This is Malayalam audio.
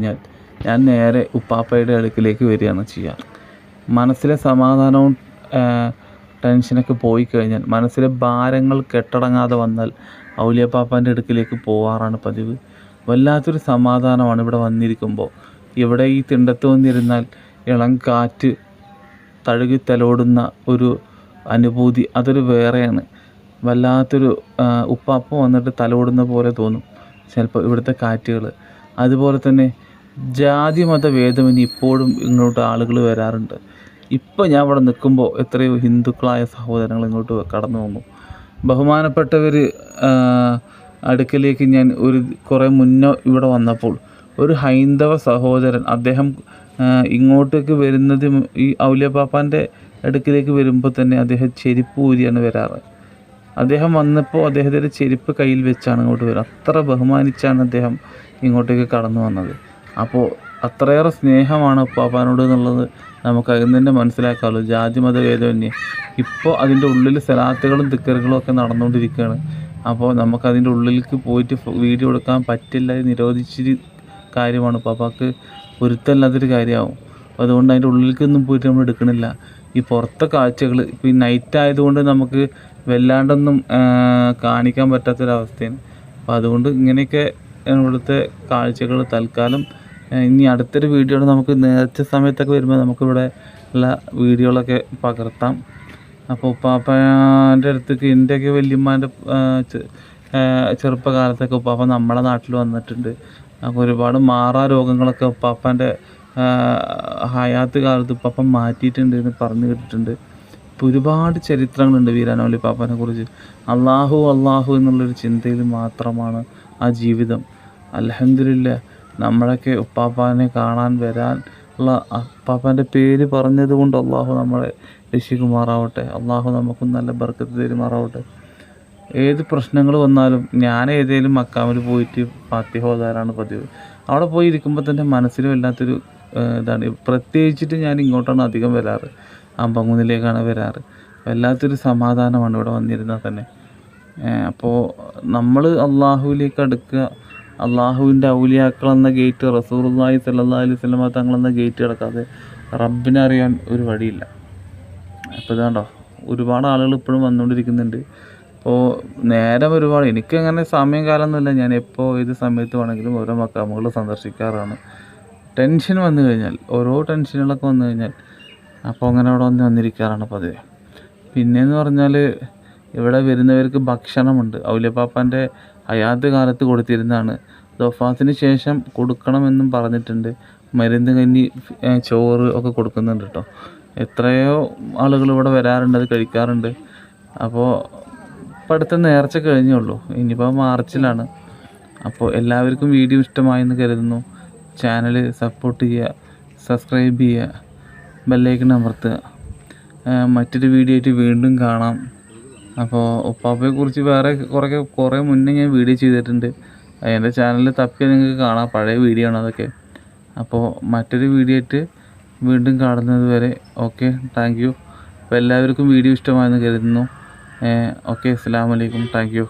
ഞാൻ ഞാൻ നേരെ ഉപ്പാപ്പയുടെ അടുക്കിലേക്ക് വരികയാണ് ചെയ്യാറ് മനസ്സിലെ സമാധാനവും ടെൻഷനൊക്കെ പോയി കഴിഞ്ഞാൽ മനസ്സിലെ ഭാരങ്ങൾ കെട്ടടങ്ങാതെ വന്നാൽ ഔലിയപ്പാപ്പാന്റെ അടുക്കിലേക്ക് പോവാറാണ് പതിവ്. വല്ലാത്തൊരു സമാധാനമാണ് ഇവിടെ വന്നിരിക്കുമ്പോൾ. ഇവിടെ ഈ തിണ്ടത്ത് വന്നിരുന്നാൽ ഇളം കാറ്റ് തഴുകി തലോടുന്ന ഒരു അനുഭൂതി അതൊരു വേറെയാണ്. വല്ലാത്തൊരു ഉപ്പാപ്പ വന്നിട്ട് തലോടുന്ന പോലെ തോന്നും ചിലപ്പോൾ ഇവിടുത്തെ കാറ്റുകൾ. അതുപോലെ തന്നെ ജാതി മത ഭേദമെന്ന് ഇപ്പോഴും ഇങ്ങോട്ട് ആളുകൾ വരാറുണ്ട്. ഇപ്പോൾ ഞാൻ ഇവിടെ നിൽക്കുമ്പോൾ എത്രയോ ഹിന്ദുക്കളായ സഹോദരങ്ങൾ ഇങ്ങോട്ട് കടന്നു വന്നു. ബഹുമാനപ്പെട്ടവർ അടുക്കലേക്ക് ഞാൻ ഒരു കുറേ മുന്നോ ഇവിടെ വന്നപ്പോൾ ഒരു ഹൈന്ദവ സഹോദരൻ അദ്ദേഹം ഇങ്ങോട്ടേക്ക് വരുന്നത് ഈ ഔലിയപ്പാപ്പാന്റെ അടുക്കിലേക്ക് വരുമ്പോൾ തന്നെ അദ്ദേഹം ചെരുപ്പ് ഊരിയാണ് വരാറ്. അദ്ദേഹം വന്നപ്പോൾ അദ്ദേഹത്തിന്റെ ചെരുപ്പ് കയ്യിൽ വെച്ചാണ് ഇങ്ങോട്ട് വരുന്നത് അത്ര ബഹുമാനിച്ചാണ് അദ്ദേഹം ഇങ്ങോട്ടേക്ക് കടന്നു വന്നത്. അപ്പോൾ അത്രയേറെ സ്നേഹമാണ് ഉപ്പാപ്പാനോട് എന്നുള്ളത് നമുക്ക് അതിൽ തന്നെ മനസ്സിലാക്കാമല്ലോ. ജാതി മത ഭേദമന്യേ ഇപ്പോൾ അതിന്റെ ഉള്ളിൽ സലാത്തുകളും തിക്കറുകളും ഒക്കെ നടന്നുകൊണ്ടിരിക്കുകയാണ്. അപ്പോൾ നമുക്കതിന്റെ ഉള്ളിലേക്ക് പോയിട്ട് വീഡിയോ എടുക്കാൻ പറ്റില്ല നിരോധിച്ചൊരു കാര്യമാണ്. പാപ്പാക്ക് പൊരുത്തല്ലാത്തൊരു കാര്യമാവും. അതുകൊണ്ട് അതിന്റെ ഉള്ളിലേക്കൊന്നും പോയിട്ട് നമ്മൾ എടുക്കണില്ല. ഈ പുറത്തെ കാഴ്ചകൾ ഇപ്പോൾ ഈ നൈറ്റ് ആയതുകൊണ്ട് നമുക്ക് വല്ലാണ്ടൊന്നും കാണിക്കാൻ പറ്റാത്തൊരവസ്ഥയാണ്. അപ്പോൾ അതുകൊണ്ട് ഇങ്ങനെയൊക്കെ ഇവിടുത്തെ കാഴ്ചകൾ തൽക്കാലം. ഇനി അടുത്തൊരു വീഡിയോ നമുക്ക് നേരത്തെ സമയത്തൊക്കെ വരുമ്പോൾ നമുക്കിവിടെ ഉള്ള വീഡിയോകളൊക്കെ പകർത്താം. അപ്പോൾ ഉപ്പാപ്പന്റെ അടുത്തേക്ക് എന്റെയൊക്കെ വല്യമ്മാന്റെ ചെറുപ്പകാലത്തൊക്കെ ഉപ്പാപ്പ നമ്മളെ നാട്ടിൽ വന്നിട്ടുണ്ട്. അപ്പോൾ ഒരുപാട് മാറാ രോഗങ്ങളൊക്കെ ഉപ്പാപ്പന്റെ ഹയാത്ത് കാലത്ത് ഉപ്പാപ്പ മാറ്റിയിട്ടുണ്ട് എന്ന് പറഞ്ഞു കേട്ടിട്ടുണ്ട്. ഇപ്പോൾ ഒരുപാട് ചരിത്രങ്ങളുണ്ട് വീരാനോലി പാപ്പാനെ കുറിച്ച്. അള്ളാഹു അള്ളാഹു എന്നുള്ളൊരു ചിന്തയിൽ മാത്രമാണ് ആ ജീവിതം. അലഹമില്ല നമ്മളൊക്കെ ഉപ്പാപ്പാനെ കാണാൻ വരാൻ ഉള്ള ഉപ്പാപ്പാന്റെ പേര് പറഞ്ഞത് കൊണ്ട് അള്ളാഹു നമ്മളെ രക്ഷിക്കുമാറാവട്ടെ. അള്ളാഹു നമുക്കും നല്ല ബർക്കത്ത് തരുമാറാവട്ടെ. ഏത് പ്രശ്നങ്ങൾ വന്നാലും ഞാൻ ഏതെങ്കിലും മക്കാമിൽ പോയിട്ട് ഫാത്തിഹ ഓതാറാണ് പതിവ്. അവിടെ പോയി ഇരിക്കുമ്പോൾ തന്നെ മനസ്സിൽ വല്ലാത്തൊരു ഇതാണ്. പ്രത്യേകിച്ചിട്ട് ഞാൻ ഇങ്ങോട്ടാണ് അധികം വരാറ്. അമ്പങ്ങുന്നിലേക്കാണ് വരാറ്. വല്ലാത്തൊരു സമാധാനമാണ് ഇവിടെ വന്നിരുന്നാൽ തന്നെ. അപ്പോൾ നമ്മൾ അള്ളാഹുവിലേക്ക് അടുക്കുക അള്ളാഹുവിന്റെ ഔലിയാക്കൾ എന്ന ഗേറ്റ് റസൂറുല്ലാഹി സല്ലാ അലൈഹി വസല്ലമ തങ്ങൾ എന്ന ഗേറ്റ് കിടക്കാതെ റബ്ബിനെ അറിയാൻ ഒരു വഴിയില്ല. അപ്പോൾ ഇതാണ്ടോ? ഒരുപാട് ആളുകൾ ഇപ്പോഴും വന്നുകൊണ്ടിരിക്കുന്നുണ്ട്. അപ്പോൾ നേരം ഒരുപാട്. എനിക്കങ്ങനെ സമയം കാലമൊന്നുമില്ല. ഞാൻ എപ്പോൾ ഏത് സമയത്ത് വേണമെങ്കിലും ഓരോ മക്കാമുകൾ സന്ദർശിക്കാറാണ്. ടെൻഷൻ വന്നു കഴിഞ്ഞാൽ ഓരോ ടെൻഷനുകളൊക്കെ വന്നു കഴിഞ്ഞാൽ അപ്പോൾ അങ്ങനെ അവിടെ വന്ന് വന്നിരിക്കാറാണ് പതിവ്. പിന്നെയെന്ന് പറഞ്ഞാൽ ഇവിടെ വരുന്നവർക്ക് ഭക്ഷണമുണ്ട്. ഔലപ്പാപ്പാന്റെ ഹയാത്ത് കാലത്ത് കൊടുത്തിരുന്നതാണ്. ദൊഫാത്തിന് ശേഷം കൊടുക്കണമെന്നും പറഞ്ഞിട്ടുണ്ട്. മരുന്ന് കഞ്ഞി ചോറ് ഒക്കെ കൊടുക്കുന്നുണ്ട് കേട്ടോ എത്രയോ ആളുകൾ ഇവിടെ വരാറുണ്ട് അത് കഴിക്കാറുണ്ട്. അപ്പോൾ ഇപ്പം അടുത്ത നേർച്ച കഴിഞ്ഞേ ഉള്ളൂ ഇനിയിപ്പോൾ മാർച്ചിലാണ്. അപ്പോൾ എല്ലാവർക്കും വീഡിയോ ഇഷ്ടമായെന്ന് കരുതുന്നു. ചാനൽ സപ്പോർട്ട് ചെയ്യുക സബ്സ്ക്രൈബ് ചെയ്യുക ബെല്ലൈക്കൺ അമർത്തുക. മറ്റൊരു വീഡിയോ ആയിട്ട് വീണ്ടും കാണാം. അപ്പോൾ ഉപ്പാപ്പയെ കുറിച്ച് വേറെ കുറേ കുറേ മുന്നേ ഞാൻ വീഡിയോ ചെയ്തിട്ടുണ്ട്. എന്റെ ചാനലിൽ തപ്പി നിങ്ങൾക്ക് കാണാം. പഴയ വീഡിയോ ആണ് അതൊക്കെ. അപ്പോൾ മറ്റൊരു വീഡിയോ ആയിട്ട് വീണ്ടും കാണുന്നത് വരെ ഓക്കെ താങ്ക് യു അപ്പോൾ എല്ലാവർക്കും വീഡിയോ ഇഷ്ടമായെന്ന് കരുതുന്നു. ഓക്കെ അസ്സാം വലൈക്കും താങ്ക് യു